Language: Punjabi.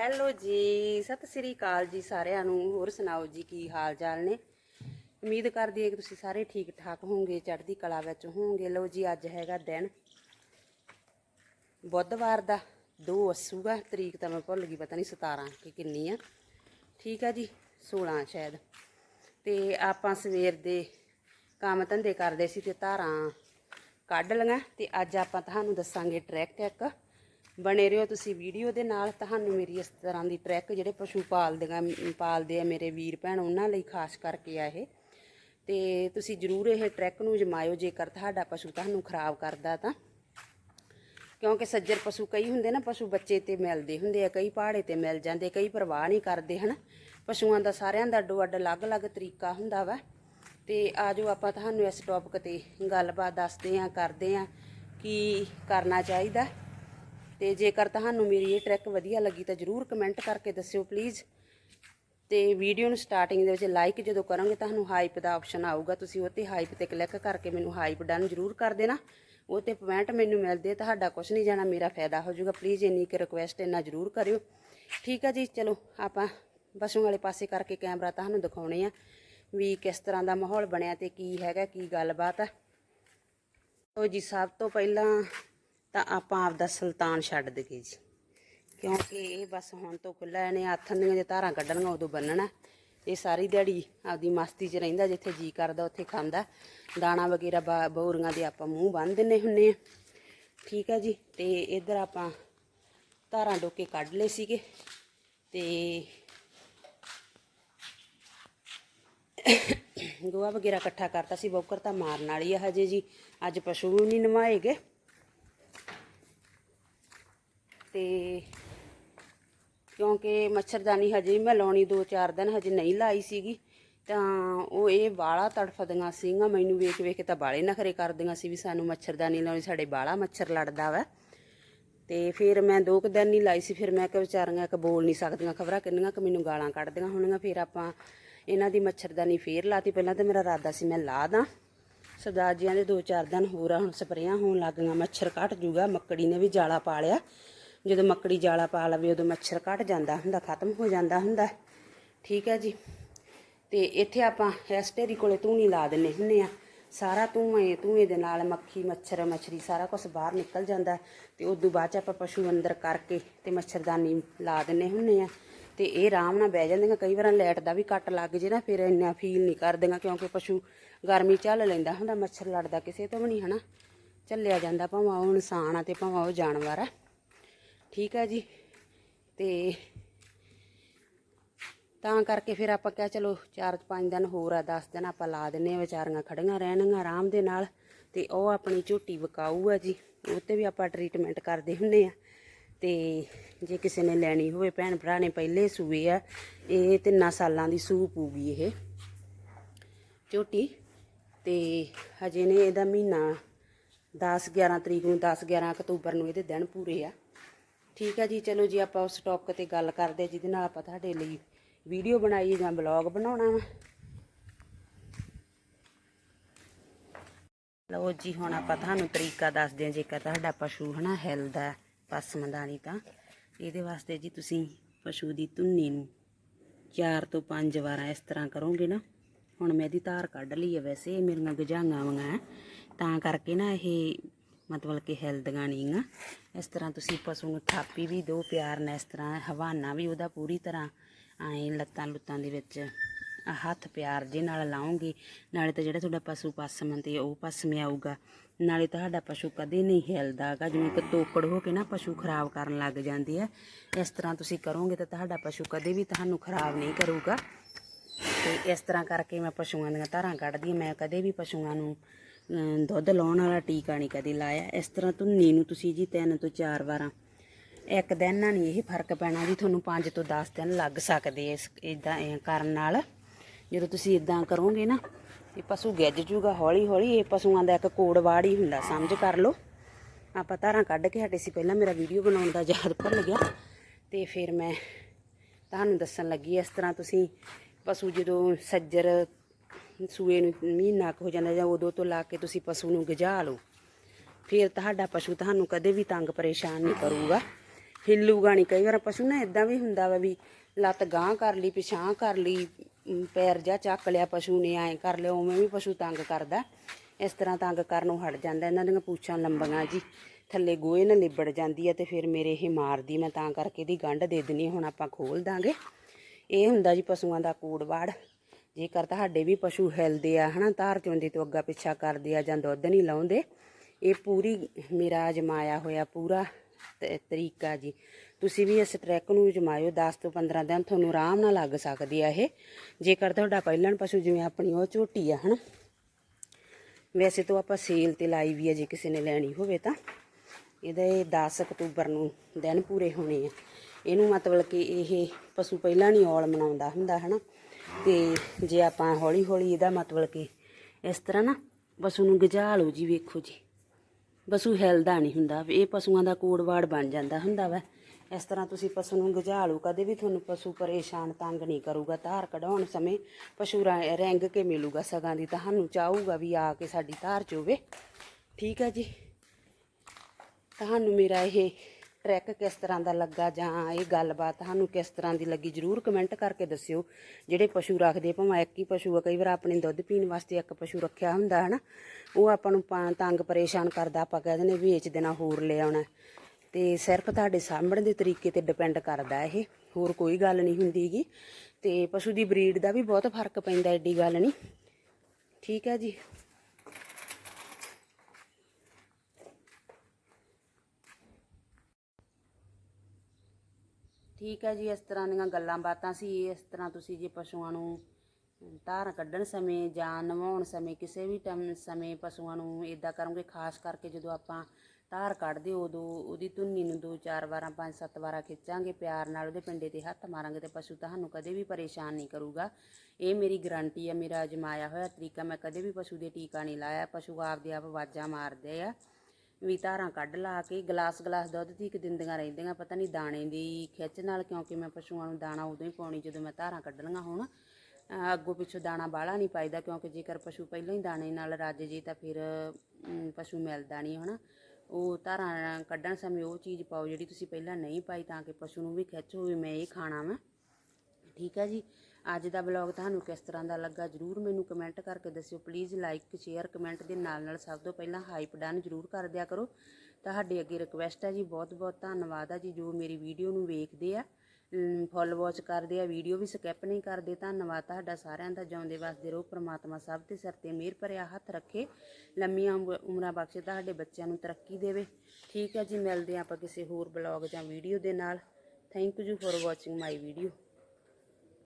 ਹੈਲੋ ਜੀ, ਸਤਿ ਸ੍ਰੀ ਅਕਾਲ ਜੀ ਸਾਰਿਆਂ ਨੂੰ। ਹੋਰ ਸੁਣਾਓ ਜੀ, ਕੀ ਹਾਲ ਚਾਲ ਨੇ? ਉਮੀਦ ਕਰਦੀ ਹਾਂ ਕਿ ਤੁਸੀਂ ਸਾਰੇ ਠੀਕ ਠਾਕ ਹੋਵੋਗੇ, ਚੜ੍ਹਦੀ ਕਲਾ ਵਿੱਚ ਹੋਵੋਗੇ। ਲਓ ਜੀ, ਅੱਜ ਹੈਗਾ ਦਿਨ। ਬੁੱਧਵਾਰ ਦਾ 2 ਅਸੂਗਾ, ਤਰੀਕ ਤਾਂ ਮੈਂ ਭੁੱਲ ਗਈ, ਪਤਾ ਨਹੀਂ 17 ਕਿ ਕਿੰਨੀ ਆ। ਠੀਕ ਆ ਜੀ 16 ਸ਼ਾਇਦ। ਤੇ ਆਪਾਂ ਸਵੇਰ ਦੇ ਕੰਮ ਧੰਦੇ ਕਰਦੇ ਸੀ ਤੇ ਧਾਰਾਂ ਕੱਢ ਲਈਆਂ ਤੇ ਅੱਜ ਆਪਾਂ ਤੁਹਾਨੂੰ ਦੱਸਾਂਗੇ ਟਰੈਕ ਇੱਕ ਬਣੇ ਰਹੋ ਤੁਸੀਂ ਵੀਡੀਓ ਦੇ ਨਾਲ। ਤੁਹਾਨੂੰ ਮੇਰੀ ਇਸ ਤਰ੍ਹਾਂ ਦੀ ਟਰੈਕ ਜਿਹੜੇ ਪਸ਼ੂ ਪਾਲਦੀਆਂ, ਪਾਲਦੇ ਆ ਮੇਰੇ ਵੀਰ ਭੈਣ, ਉਹਨਾਂ ਲਈ ਖਾਸ ਕਰਕੇ ਆ ਇਹ। ਤੇ ਤੁਸੀਂ ਜਰੂਰ ਇਹ ਟਰੈਕ ਨੂੰ ਜਮਾਇਓ, ਜੇਕਰ ਤੁਹਾਡਾ ਪਸ਼ੂ ਤੁਹਾਨੂੰ ਖਰਾਬ ਕਰਦਾ ਤਾਂ। ਕਿਉਂਕਿ ਸੱਜਰ ਪਸ਼ੂ ਕਈ ਹੁੰਦੇ ਨਾ, ਪਸ਼ੂ ਬੱਚੇ ਤੇ ਮਿਲਦੇ ਹੁੰਦੇ ਆ, ਕਈ ਪਹਾੜੇ ਤੇ ਮਿਲ ਜਾਂਦੇ, ਕਈ ਪਰਵਾਹ ਨਹੀਂ ਕਰਦੇ, ਹਨ। ਪਸ਼ੂਆਂ ਦਾ ਸਾਰਿਆਂ ਦਾ ਅੱਡੋ ਅੱਡ ਅਲੱਗ-ਅਲੱਗ ਤਰੀਕਾ ਹੁੰਦਾ ਵਾ। ਤੇ ਆਜੋ ਆਪਾਂ ਤੁਹਾਨੂੰ ਇਸ ਟੌਪਿਕ ਤੇ ਗੱਲਬਾਤ ਦੱਸਦੇ ਆਂ ਕਰਦੇ ਆਂ ਕੀ ਕਰਨਾ ਚਾਹੀਦਾ। ਤੇ ਜੇਕਰ ਤੁਹਾਨੂੰ ਮੇਰੀ ਇਹ ਟਰੈਕ ਵਧੀਆ ਲੱਗੀ ਤਾਂ ਜਰੂਰ ਕਮੈਂਟ ਕਰਕੇ ਦੱਸਿਓ ਪਲੀਜ਼ ਤੇ ਵੀਡੀਓ ਨੂੰ ਸਟਾਰਟਿੰਗ ਦੇ ਵਿੱਚ ਲਾਈਕ ਜਦੋਂ ਕਰੋਗੇ ਤੁਹਾਨੂੰ ਹਾਈਪ ਦਾ ਆਪਸ਼ਨ ਆਊਗਾ। ਤੁਸੀਂ ਉਹ ਤੇ ਹਾਈਪ ਤੇ ਕਲਿੱਕ ਕਰਕੇ ਮੈਨੂੰ ਹਾਈਪ ਡਨ ਜਰੂਰ ਕਰ ਦੇਣਾ। ਉਹ ਤੇ ਪੁਆਇੰਟ ਮੈਨੂੰ ਮਿਲਦੇ ਤੁਹਾਡਾ ਕੁਝ ਨਹੀਂ ਜਾਣਾ, ਮੇਰਾ ਫਾਇਦਾ ਹੋ ਜਾਊਗਾ। ਪਲੀਜ਼ ਇੰਨੀ ਕਿ ਰਿਕੁਐਸਟ ਇੰਨਾ ਜਰੂਰ ਕਰਿਓ। ਠੀਕ ਆ ਜੀ, ਚਲੋ ਆਪਾਂ ਪਸ਼ੂ ਵਾਲੇ ਪਾਸੇ ਕਰਕੇ ਕੈਮਰਾ ਤੁਹਾਨੂੰ ਦਿਖਾਉਣੇ ਆ ਵੀ ਕਿਸ ਤਰ੍ਹਾਂ ਦਾ ਮਾਹੌਲ ਬਣਿਆ ਤੇ ਕੀ ਹੈਗਾ, ਕੀ ਗੱਲਬਾਤ ਆ। ਉਹ ਜੀ, ਸਭ ਤੋਂ ਪਹਿਲਾਂ ਤਾਂ ਆਪਾਂ ਆਪਦਾ ਸੁਲਤਾਨ ਛੱਡ ਦਈਏ ਜੀ। ਕਿਉਂਕਿ ਇਹ ਬਸ ਹੁਣ ਤੋਂ ਖੁੱਲਾ ਇਹਨੇ ਆਥਣ ਦੀਆਂ ਜੇ ਧਾਰਾਂ ਕੱਢਣੀਆਂ, ਉਦੋਂ ਬੰਨਣਾ। ਇਹ ਸਾਰੀ ਦਿਹਾੜੀ ਆਪਦੀ ਮਸਤੀ 'ਚ ਰਹਿੰਦਾ, ਜਿੱਥੇ ਜੀ ਕਰਦਾ, ਉੱਥੇ ਖਾਂਦਾ। ਦਾਣਾ ਵਗੈਰਾ ਬਾ- ਬੋਰੀਆਂ ਦੇ ਆਪਾਂ ਮੂੰਹ ਬੰਨ ਦਿੰਨੇ ਹੁੰਨੇ ਆ। ਠੀਕ ਹੈ ਜੀ। ਤੇ ਇੱਧਰ ਆਪਾਂ ਧਾਰਾਂ ਡੋਕੇ ਕੱਢ ਲਏ ਸੀਗੇ। ਤੇ ਗੋਹਾ ਵਗੈਰਾ ਇਕੱਠਾ ਕਰਤਾ ਸੀ, ਬੌਕਰ ਤਾਂ ਮਾਰਨ ਵਾਲੀ ਆ ਹਜੇ ਜੀ। ਅੱਜ ਪਸ਼ੂ ਵੀ ਨਹੀਂ ਨਵਾਏਗੇ। ਤੇ ਕਿਉਂਕਿ ਮੱਛਰਦਾਨੀ ਹਜੇ ਮੈਂ ਲਾਉਣੀ 2-4 ਦਿਨ ਹਜੇ ਨਹੀਂ ਲਾਈ ਸੀਗੀ, ਤਾਂ ਉਹ ਇਹ ਬਾਲਾ ਤੜਫਦੀਆਂ ਸੀਗੀਆਂ, ਮੈਨੂੰ ਵੇਖ ਵੇਖ ਕੇ ਤਾਂ ਬਾਲੇ ਨਖਰੇ ਕਰਦੀਆਂ ਸੀ ਵੀ ਸਾਨੂੰ ਮੱਛਰਦਾਨੀ ਲਾਉਣੀ, ਸਾਡੇ ਬਾਲਾ ਮੱਛਰ ਲੜਦਾ ਵਾ। ਤੇ ਫਿਰ ਮੈਂ ਦੋ ਕੁ ਦਿਨ ਨਹੀਂ ਲਾਈ ਸੀ, ਫਿਰ ਮੈਂ ਕਿ ਵਿਚਾਰੀਆਂ ਇੱਕ ਬੋਲ ਨਹੀਂ ਸਕਦੀਆਂ, ਖਬਰਾਂ ਕਿੰਨੀਆਂ ਕਿ ਮੈਨੂੰ ਗਾਲਾਂ ਕੱਢਦੀਆਂ ਹੋਣਗੀਆਂ, ਫਿਰ ਆਪਾਂ ਇਹਨਾਂ ਦੀ ਮੱਛਰਦਾਨੀ ਫੇਰ ਲਾਤੀ, ਪਹਿਲਾਂ ਤਾਂ ਮੇਰਾ ਇਰਾਦਾ ਸੀ ਮੈਂ ਲਾ ਦਾਂ। ਸਰਦਾਰ ਜੀਆਂ ਦੇ ਦੋ ਚਾਰ ਦਿਨ ਹੋਰ ਹੁਣ ਸਪਰੇਆਂ ਹੋਣ ਲੱਗ ਗਈਆਂ, ਮੱਛਰ ਘਟ ਜੂਗਾ, ਮੱਕੜੀ ਨੇ ਵੀ ਜਾਲਾ ਪਾ ਲਿਆ। ਜਦੋਂ ਮੱਕੜੀ ਜਾਲਾ ਪਾ ਲਵੇ, ਉਦੋਂ ਮੱਛਰ ਘਟ ਜਾਂਦਾ ਹੁੰਦਾ, ਖਤਮ ਹੋ ਜਾਂਦਾ ਹੁੰਦਾ। ਠੀਕ ਹੈ ਜੀ? ਤੇ ਇੱਥੇ ਆਪਾਂ ਇਸ ਢੇਰੀ ਕੋਲੇ ਧੂਣੀ ਲਾ ਦਿੰਨੇ ਹੁੰਨੇ ਆ ਸਾਰਾ ਧੂਏ ਧੂਏ ਦੇ ਨਾਲ ਮੱਖੀ, ਮੱਛਰ, ਮੱਛਰੀ, ਸਾਰਾ ਕੁਝ ਬਾਹਰ ਨਿਕਲ ਜਾਂਦਾ। ਤੇ ਉਦੋਂ ਬਾਅਦ ਚ ਆਪਾਂ ਪਸ਼ੂ ਅੰਦਰ ਕਰਕੇ ਤੇ ਮੱਛਰਦਾਨੀ ਲਾ ਦਿੰਨੇ ਹੁੰਨੇ ਆ ਤੇ ਇਹ ਆਰਾਮ ਨਾਲ ਬਹਿ ਜਾਂਦੀਆਂ। ਕਈ ਵਾਰ ਲਾਈਟ ਦਾ ਵੀ ਕੱਟ ਲੱਗ ਜੇ ਨਾ, ਫਿਰ ਇੰਨਾ ਫੀਲ ਨਹੀਂ ਕਰਦੀਆਂ, ਕਿਉਂਕਿ ਪਸ਼ੂ ਗਰਮੀ ਝੱਲ ਲੈਂਦਾ ਹੁੰਦਾ। ਮੱਛਰ ਲੜਦਾ ਕਿਸੇ ਤੋਂ ਵੀ ਨਹੀਂ, ਹਨਾ? ਝੱਲਿਆ ਜਾਂਦਾ, ਭਾਵੇਂ ਉਹ ਇਨਸਾਨ ਆ ਤੇ ਭਾਵੇਂ ਉਹ ਜਾਨਵਰ ਆ। ਠੀਕ ਆ ਜੀ। ਤੇ ਤਾਂ ਕਰਕੇ ਫਿਰ ਆਪਾਂ ਕਿਹਾ ਚਲੋ 4-5 ਦਿਨ ਹੋਰ ਆ 10 ਦਿਨ ਆਪਾਂ ਲਾ ਦਿੰਨੇ ਆ, ਵਿਚਾਰੀਆਂ ਖੜੀਆਂ ਰਹਿਣਗੀਆਂ ਆਰਾਮ ਦੇ ਨਾਲ। ਤੇ ਉਹ ਆਪਣੀ ਝੋਟੀ ਵਕਾਊ ਆ ਜੀ, ਉਹ ਤੇ ਵੀ ਆਪਾਂ ਟ੍ਰੀਟਮੈਂਟ ਕਰਦੇ ਹੁੰਨੇ ਆ। ਤੇ ਜੇ ਕਿਸੇ ਨੇ ਲੈਣੀ ਹੋਵੇ ਭੈਣ ਭਰਾ ਨੇ ਪਹਿਲੇ ਸੂਏ ਆ, ਇਹ ਤਿੰਨਾਂ ਸਾਲਾਂ ਦੀ ਸੂ ਪੂਗੀ ਇਹ ਝੋਟੀ। ਤੇ ਹਜੇ ਨੇ ਇਹਦਾ ਮਹੀਨਾ 10 11 ਤਰੀਕ ਨੂੰ 10 11 ਅਕਤੂਬਰ ਨੂੰ ਇਹਦੇ ਦਿਨ ਪੂਰੇ ਆ। ਠੀਕ ਹੈ ਜੀ, ਚਲੋ ਜੀ ਆਪਾਂ ਉਸ ਟੌਪਿਕ ਤੇ ਗੱਲ ਕਰਦੇ ਜਿਹਦੇ ਨਾਲ ਆਪਾਂ ਤੁਹਾਡੇ ਲਈ ਵੀਡੀਓ ਬਣਾਈ ਜਾਂ ਬਲੌਗ ਬਣਾਉਣਾ ਵਾ। ਲਓ ਜੀ, ਹੁਣ ਆਪਾਂ ਤੁਹਾਨੂੰ ਤਰੀਕਾ ਦੱਸਦੇ ਹਾਂ, ਜੇਕਰ ਤੁਹਾਡਾ ਪਸ਼ੂ ਹਨਾ ਹਿਲਦਾ ਪਸਮਦਾਨੀ ਤਾਂ। ਇਹਦੇ ਵਾਸਤੇ ਜੀ ਤੁਸੀਂ ਪਸ਼ੂ ਦੀ ਧੁੰਨੀ ਨੂੰ ਚਾਰ ਤੋਂ ਪੰਜ ਵਾਰਾਂ ਇਸ ਤਰ੍ਹਾਂ ਕਰੋਗੇ ਨਾ। ਹੁਣ ਮੈਂ ਇਹਦੀ ਧਾਰ ਕੱਢ ਲਈ ਹੈ ਵੈਸੇ, ਇਹ ਮੇਰੀਆਂ ਗਜਾਂਗਾ ਵਾਂਗਾ ਤਾਂ ਕਰਕੇ ਨਾ ਇਹ ਮਤਲਬ ਕਿ ਹਿਲਦੀਆਂ ਨਹੀਂ ਗਾ। ਇਸ ਤਰ੍ਹਾਂ ਤੁਸੀਂ ਪਸ਼ੂ ਨੂੰ ਥਾਪੀ ਵੀ ਦੋ ਪਿਆਰ ਨਾਲ, ਇਸ ਤਰ੍ਹਾਂ ਹਵਾਨਾ ਵੀ ਉਹਦਾ ਪੂਰੀ ਤਰ੍ਹਾਂ ਐਂ ਲੱਤਾਂ ਲੁੱਤਾਂ ਦੇ ਵਿੱਚ ਹੱਥ ਪਿਆਰ ਜੇ ਨਾਲ ਲਾਉਂਗੇ ਨਾਲੇ ਤਾਂ ਜਿਹੜਾ ਤੁਹਾਡਾ ਪਸ਼ੂ ਪਸਮ ਤੇ ਉਹ ਪਸਮ ਆਊਗਾ। ਨਾਲੇ ਤੁਹਾਡਾ ਪਸ਼ੂ ਕਦੇ ਨਹੀਂ ਹਿਲਦਾਗਾ ਜਿਵੇਂ ਕਿ ਤੋਕੜ ਹੋ ਕੇ ਨਾ ਪਸ਼ੂ ਖਰਾਬ ਕਰਨ ਲੱਗ ਜਾਂਦੇ ਹੈ ਇਸ ਤਰ੍ਹਾਂ ਤੁਸੀਂ ਕਰੋਗੇ ਤਾਂ ਤੁਹਾਡਾ ਪਸ਼ੂ ਕਦੇ ਵੀ ਤੁਹਾਨੂੰ ਖਰਾਬ ਨਹੀਂ ਕਰੂਗਾ। ਤੇ ਇਸ ਤਰ੍ਹਾਂ ਕਰਕੇ ਮੈਂ ਪਸ਼ੂਆਂ ਦੀਆਂ ਧਾਰਾਂ ਕੱਢਦੀ ਹਾਂ, ਮੈਂ ਕਦੇ ਵੀ ਪਸ਼ੂਆਂ ਨੂੰ ਦੁੱਧ ਲਾਉਣ ਵਾਲਾ ਟੀਕਾ ਨਹੀਂ ਕਦੇ ਲਾਇਆ। ਇਸ ਤਰ੍ਹਾਂ ਧੁੰਨੀ ਨੂੰ ਤੁਸੀਂ ਜੀ ਤਿੰਨ ਤੋਂ ਚਾਰ ਵਾਰਾਂ, ਇੱਕ ਦਿਨ ਨਾਲ ਨਹੀਂ ਇਹ ਫ਼ਰਕ ਪੈਣਾ ਜੀ ਤੁਹਾਨੂੰ 5 ਤੋਂ 10 ਦਿਨ ਲੱਗ ਸਕਦੇ ਇਸ ਇਦਾਂ ਕਰਨ ਨਾਲ। ਜਦੋਂ ਤੁਸੀਂ ਇਦਾਂ ਕਰੋਗੇ ਨਾ, ਇਹ ਪਸ਼ੂ ਗਿੱਜ ਜੂਗਾ ਹੌਲੀ ਹੌਲੀ ਇਹ ਪਸ਼ੂਆਂ ਦਾ ਇੱਕ ਕੋੜ ਵਾੜ ਹੀ ਹੁੰਦਾ, ਸਮਝ ਕਰ ਲਓ। ਆਪਾਂ ਧਾਰਾਂ ਕੱਢ ਕੇ ਹਟੇ ਸੀ, ਪਹਿਲਾਂ ਮੇਰਾ ਵੀਡੀਓ ਬਣਾਉਣ ਦਾ ਯਾਦ ਭੁੱਲ ਗਿਆ। ਤੇ ਫਿਰ ਮੈਂ ਤੁਹਾਨੂੰ ਦੱਸਣ ਲੱਗੀ, ਇਸ ਤਰ੍ਹਾਂ ਤੁਸੀਂ ਪਸ਼ੂ ਜਦੋਂ ਸੱਜਰ ਸੂਏ ਨੂੰ ਮਹੀਨਾ ਕੁ ਹੋ ਜਾਂਦਾ ਜਾਂ ਉਦੋਂ ਤੋਂ ਲਾ ਕੇ ਤੁਸੀਂ ਪਸ਼ੂ ਨੂੰ ਗਜਾ ਲਓ। ਫਿਰ ਤੁਹਾਡਾ ਪਸ਼ੂ ਤੁਹਾਨੂੰ ਕਦੇ ਵੀ ਤੰਗ ਪਰੇਸ਼ਾਨ ਨਹੀਂ ਕਰੂਗਾ। ਹਿੱਲੂਗਾ ਨਹੀਂ। ਕਈ ਵਾਰ ਪਸ਼ੂ ਨਾ ਇਦਾਂ ਵੀ ਹੁੰਦਾ ਵਾ ਵੀ ਲੱਤ ਗਾਂਹ ਕਰ ਲਈ ਪਿਛਾਂ ਕਰ ਲਈ ਪੈਰ ਜਾ ਚੱਕ ਲਿਆ ਪਸ਼ੂ ਨੇ, ਐਂ ਕਰ ਲਿਆ, ਉਵੇਂ ਵੀ ਪਸ਼ੂ ਤੰਗ ਕਰਦਾ। ਇਸ ਤਰ੍ਹਾਂ ਤੰਗ ਕਰਨੋਂ ਹਟ ਜਾਂਦਾ। ਇਹਨਾਂ ਦੀਆਂ ਪੂਛਾਂ ਲੰਬੀਆਂ ਜੀ, ਥੱਲੇ ਗੋਹੇ ਨਾਲ ਲਿਬੜ ਜਾਂਦੀ ਹੈ ਤੇ ਫਿਰ ਮੇਰੇ ਇਹ ਮਾਰਦੀ, ਮੈਂ ਤਾਂ ਕਰਕੇ ਇਹਦੀ ਗੰਢ ਦੇ ਦਿੰਨੀ ਹਾਂ। ਹੁਣ ਆਪਾਂ ਖੋਲ ਦਾਂਗੇ। ਇਹ ਹੁੰਦਾ ਜੀ ਪਸ਼ੂਆਂ ਦਾ ਕੂੜਵਾੜ। ਜੇਕਰ ਤੁਹਾਡੇ ਵੀ ਪਸ਼ੂ ਹਿਲਦੇ ਆ, ਹਨਾ, ਧਾਰ ਚੋਂਦੇ ਤੋਂ ਅੱਗਾ ਪਿੱਛਾ ਕਰਦੇ ਆ ਜਾਂ ਦੁੱਧ ਨਹੀਂ ਲਾਉਂਦੇ, ਇਹ ਪੂਰੀ ਮੇਰਾ ਅਜਮਾਇਆ ਹੋਇਆ ਪੂਰਾ ਤਰੀਕਾ ਜੀ। ਤੁਸੀਂ ਵੀ ਇਸ ਟਰੈਕ ਨੂੰ ਅਜਮਾਇਓ 10 ਤੋਂ 15 ਦਿਨ ਤੁਹਾਨੂੰ ਆਰਾਮ ਨਾਲ ਲੱਗ ਸਕਦੀ ਆ ਇਹ। ਜੇਕਰ ਤੁਹਾਡਾ ਪਹਿਲਣ ਪਸ਼ੂ ਜਿਵੇਂ ਆਪਣੀ ਉਹ ਝੋਟੀ ਆ, ਹਨਾ। ਵੈਸੇ ਤਾਂ ਆਪਾਂ ਸੇਲ ਤੇ ਲਾਈ ਵੀ ਆ, ਜੇ ਕਿਸੇ ਨੇ ਲੈਣੀ ਹੋਵੇ ਤਾਂ। ਇਹਦੇ 10 ਅਕਤੂਬਰ ਨੂੰ ਦਿਨ ਪੂਰੇ ਹੋਣੇ ਆ। ਇਹਨੂੰ ਮਤਲਬ ਕਿ ਇਹ ਪਸ਼ੂ ਪਹਿਲਾਂ ਨਹੀਂ ਔਲ ਮਨਾਉਂਦਾ ਹੁੰਦਾ, ਹਨਾ? ਤੇ ਜੇ ਆਪਾਂ ਹੌਲੀ ਹੌਲੀ ਇਹਦਾ ਮਤਲਬ ਕਿ ਇਸ ਤਰ੍ਹਾਂ ਨਾ ਪਸ਼ੂ ਨੂੰ ਗਜਾ ਲਓ ਜੀ ਵੇਖੋ ਜੀ। ਪਸ਼ੂ ਹਿਲਦਾ ਨਹੀਂ ਹੁੰਦਾ, ਇਹ ਪਸ਼ੂਆਂ ਦਾ ਕੋੜਵਾੜ ਬਣ ਜਾਂਦਾ ਹੁੰਦਾ ਵਾ। ਇਸ ਤਰ੍ਹਾਂ ਤੁਸੀਂ ਪਸ਼ੂ ਨੂੰ ਗਜਾ ਲਓ ਕਦੇ ਵੀ ਤੁਹਾਨੂੰ ਪਸ਼ੂ ਪਰੇਸ਼ਾਨ ਤੰਗ ਨਹੀਂ ਕਰੂਗਾ। ਧਾਰ ਕਢਾਉਣ ਸਮੇਂ ਪਸ਼ੂ ਰਾਂ- ਰੰਗ ਕੇ ਮਿਲੂਗਾ ਸਗਾਂ ਦੀ, ਤੁਹਾਨੂੰ ਚਾਹੂਗਾ ਵੀ ਆ ਕੇ ਸਾਡੀ ਧਾਰ ਚੋਵੇ। ਠੀਕ ਹੈ ਜੀ? ਤੁਹਾਨੂੰ ਮੇਰਾ ਇਹ ਟਰੈਕ ਕਿਸ ਤਰ੍ਹਾਂ ਦਾ ਲੱਗਾ ਜਾਂ ਇਹ ਗੱਲਬਾਤ ਤੁਹਾਨੂੰ ਕਿਸ ਤਰ੍ਹਾਂ ਦੀ ਲੱਗੀ ਜਰੂਰ ਕਮੈਂਟ ਕਰਕੇ ਦੱਸਿਓ। ਜਿਹੜੇ ਪਸ਼ੂ ਰੱਖਦੇ, ਭਾਵੇਂ ਇੱਕ ਹੀ ਪਸ਼ੂ ਆ, ਕਈ ਵਾਰ ਆਪਣੇ ਦੁੱਧ ਪੀਣ ਵਾਸਤੇ ਇੱਕ ਪਸ਼ੂ ਰੱਖਿਆ ਹੁੰਦਾ ਹਨਾ, ਉਹ ਆਪਾਂ ਨੂੰ ਪਾ- ਤੰਗ ਪਰੇਸ਼ਾਨ ਕਰਦਾ, ਆਪਾਂ ਕਹਿ ਦਿੰਦੇ ਵੇਚ ਦੇਣਾ ਹੋਰ ਲੈ ਆਉਣਾ। ਤੇ ਸਿਰਫ ਤੁਹਾਡੇ ਸਾਂਭਣ ਦੇ ਤਰੀਕੇ ਤੇ ਡਿਪੈਂਡ ਕਰਦਾ ਇਹ, ਹੋਰ ਕੋਈ ਗੱਲ ਨਹੀਂ ਹੁੰਦੀਗੀ ਤੇ ਪਸ਼ੂ ਦੀ ਬਰੀਡ ਦਾ ਵੀ ਬਹੁਤ ਫ਼ਰਕ ਪੈਂਦਾ, ਐਡੀ ਗੱਲ ਨਹੀਂ। ਠੀਕ ਹੈ ਜੀ। ਠੀਕ ਹੈ ਜੀ, ਇਸ ਤਰ੍ਹਾਂ ਦੀਆਂ ਗੱਲਾਂ ਬਾਤਾਂ ਸੀ, ਇਸ ਤਰ੍ਹਾਂ ਤੁਸੀਂ ਜੇ ਪਸ਼ੂਆਂ ਨੂੰ ਧਾਰ ਕੱਢਣ ਸਮੇਂ ਜਾਂ ਨਵਾਉਣ ਸਮੇਂ, ਕਿਸੇ ਵੀ ਟਾਈਮ ਸਮੇਂ ਪਸ਼ੂਆਂ ਨੂੰ ਇਦਾਂ ਕਰੋਗੇ, ਖਾਸ ਕਰਕੇ ਜਦੋਂ ਆਪਾਂ ਧਾਰ ਕੱਢਦੇ ਉਦੋਂ ਉਹਦੀ ਧੁੰਨੀ ਨੂੰ ਦੋ ਚਾਰ ਵਾਰਾਂ, ਪੰਜ ਸੱਤ ਵਾਰਾਂ ਖਿੱਚਾਂਗੇ ਪਿਆਰ ਨਾਲ, ਉਹਦੇ ਪਿੰਡੇ ਤੇ ਹੱਥ ਮਾਰਾਂਗੇ ਤੇ ਪਸ਼ੂ ਤੁਹਾਨੂੰ ਕਦੇ ਵੀ ਪਰੇਸ਼ਾਨ ਨਹੀਂ ਕਰੂਗਾ। ਇਹ ਮੇਰੀ ਗਰੰਟੀ ਆ ਮੇਰਾ ਅਜਮਾਇਆ ਹੋਇਆ ਤਰੀਕਾ, ਮੈਂ ਕਦੇ ਵੀ ਪਸ਼ੂ ਦੇ ਟੀਕਾ ਨਹੀਂ ਲਾਇਆ, ਪਸ਼ੂ ਆਪਦੇ ਆਪ ਆਵਾਜ਼ਾਂ ਮਾਰਦੇ ਆ। ਵੀ ਧਾਰਾਂ ਕੱਢ ਲਾ ਕੇ ਗਲਾਸ ਗਲਾਸ ਦੁੱਧ ਦੀ ਇੱਕ ਦਿੰਦੀਆਂ ਰਹਿੰਦੀਆਂ, ਪਤਾ ਨਹੀਂ ਦਾਣੇ ਦੀ ਖਿੱਚ ਨਾਲ, ਕਿਉਂਕਿ ਮੈਂ ਪਸ਼ੂਆਂ ਨੂੰ ਦਾਣਾ ਉਦੋਂ ਹੀ ਪਾਉਣੀ ਜਦੋਂ ਮੈਂ ਧਾਰਾਂ ਕੱਢਣੀਆਂ ਹੋਣ। ਅੱਗੋਂ ਪਿੱਛੋਂ ਦਾਣਾ ਬਾਹਲਾ ਨਹੀਂ ਪਾਈਦਾ, ਕਿਉਂਕਿ ਜੇਕਰ ਪਸ਼ੂ ਪਹਿਲਾਂ ਹੀ ਦਾਣੇ ਨਾਲ ਰੱਜ ਜੇ ਤਾਂ ਫਿਰ ਪਸ਼ੂ ਮਿਲਦਾ ਨਹੀਂ ਹਨਾ। ਉਹ ਧਾਰਾਂ ਕੱਢਣ ਸਮੇਂ ਉਹ ਚੀਜ਼ ਪਾਓ ਜਿਹੜੀ ਤੁਸੀਂ ਪਹਿਲਾਂ ਨਹੀਂ ਪਾਈ, ਤਾਂ ਕਿ ਪਸ਼ੂ ਨੂੰ ਵੀ ਖਿੱਚ ਹੋਵੇ, ਮੈਂ ਇਹ ਖਾਣਾ ਵਾ। ਠੀਕ ਹੈ ਜੀ। ਅੱਜ ਦਾ ਬਲੌਗ ਤੁਹਾਨੂੰ ਕਿਸ ਤਰ੍ਹਾਂ ਦਾ ਲੱਗਾ ਜਰੂਰ ਮੈਨੂੰ ਕਮੈਂਟ ਕਰਕੇ ਦੱਸਿਓ। ਪਲੀਜ਼ ਲਾਈਕ ਸ਼ੇਅਰ ਕਮੈਂਟ ਦੇ ਨਾਲ ਨਾਲ ਸਭ ਤੋਂ ਪਹਿਲਾਂ ਹਾਈਪ ਡਨ ਜਰੂਰ ਕਰ ਦਿਆ ਕਰੋ। ਤੁਹਾਡੇ ਅੱਗੇ ਰਿਕਵੈਸਟ ਹੈ ਜੀ, ਬਹੁਤ ਬਹੁਤ ਧੰਨਵਾਦ ਹੈ ਜੀ, ਜੋ ਮੇਰੀ ਵੀਡੀਓ ਨੂੰ ਵੇਖਦੇ ਆ ਫੁੱਲ ਵਾਚ ਕਰਦੇ ਆ ਵੀਡੀਓ ਵੀ ਸਕਿਪ ਨਹੀਂ ਕਰਦੇ। ਧੰਨਵਾਦ ਤੁਹਾਡਾ ਸਾਰਿਆਂ ਦਾ, ਜਿਉਂਦੇ ਵਸਦੇ ਰਹੋ, ਪ੍ਰਮਾਤਮਾ ਸਭ ਦੇ ਸਿਰ ਤੇ ਮਿਹਰ ਭਰਿਆ ਹੱਥ ਰੱਖੇ। ਲੰਮੀਆਂ ਉਮ- ਉਮਰਾਂ ਬਖਸ਼ੇ ਤੁਹਾਡੇ ਬੱਚਿਆਂ ਨੂੰ ਤਰੱਕੀ ਦੇਵੇ। ਠੀਕ ਹੈ ਜੀ, ਮਿਲਦੇ ਹਾਂ ਆਪਾਂ ਕਿਸੇ ਹੋਰ ਬਲੌਗ ਜਾਂ ਵੀਡੀਓ ਦੇ ਨਾਲ। Thank you for watching my video